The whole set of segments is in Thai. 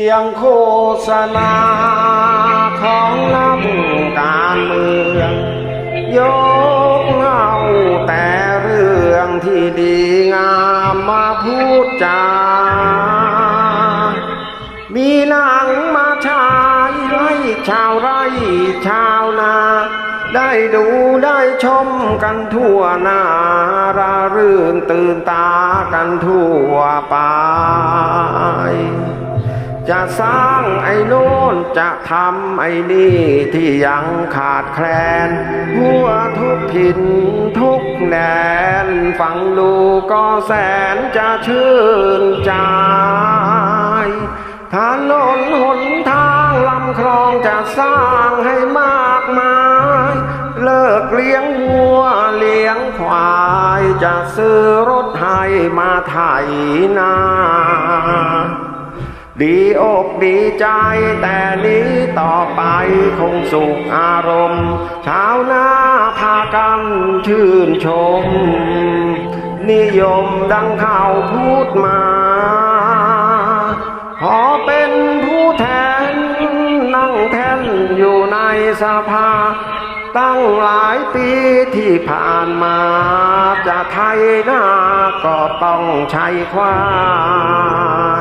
ียงโฆษณาของนักการเมือง ยกเอาแต่เรื่องที่ดีงามมาพูดจา มีหนังมาฉายให้ชาวไร่ชาวนา ได้ดูได้ชมกันทั่วหน้ารารื่นตื่นตากันทั่วไป จะสร้างไอ้โน้นจะทำไอ้นี่ที่ยังขาดแคลน หัวทุกผินทุกแดนฟังดูก็แสนจะชื่นใจถนนหนทางลำคลองจะสร้างให้มากมาย เลิกเลี้ยงวัวเลี้ยงควายจะซื้อรถให้มาไถนา ดีอกดีใจแต่นี้ต่อไปคงสุขอารมณ์ชาวนาพากันชื่นชม นิยมดังข่าวพูดมา ขอเป็นผู้แทน นั่งแท่นอยู่ในสภา ตั้งหลายปีที่ผ่านมา จะไทยหน้าก็ต้องใช้ควา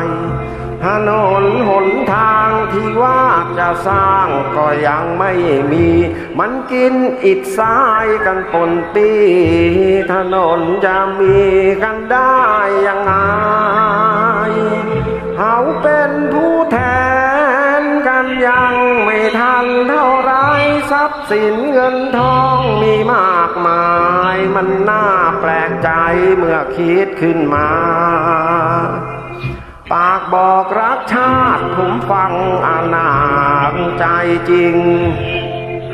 ย ถนนหนทางที่ว่าจะสร้างก็ยังไม่มี มันกินอิดทรายกันปนปีถนนจะมีกันได้ยังไงเขาเป็นผู้แทนกันยังไม่ทันเท่าไรทรัพย์สินเงินทองมีมากมาย มันน่าแปลกใจเมื่อคิดขึ้นมา บอกรักชาติผมฟังอานาจใจจริง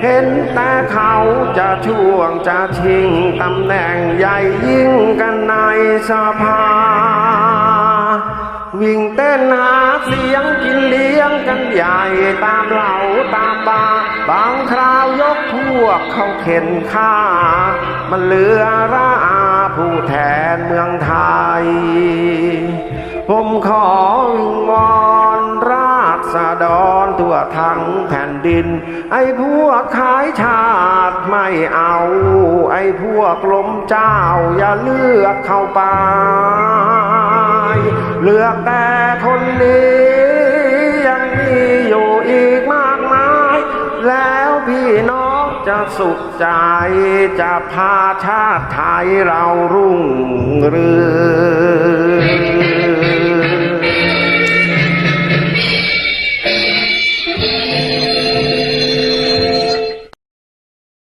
เห็นแต่เขาจะช่วงจะชิงตำแหน่งใหญ่ยิ่งกันในสภา วิ่งเต้นหาเสียงกินเลี้ยงกันใหญ่ตามเหล่าตามบาบางคราวยกพวกเขาเข็นฆ่า มันเหลือราอาผู้แทนเมืองไทย ผมขอวิงวอนราษฎรทั่วทั้งแผ่นดิน ไอ้พวกขายชาติไม่เอา ไอ้พวกลมเจ้าอย่าเลือกเข้าไป เลือกแต่คนนี้ยังมีอยู่อีกมากมาย แล้วพี่น้องจะสุขใจจะพาชาติไทยเรารุ่งเรือง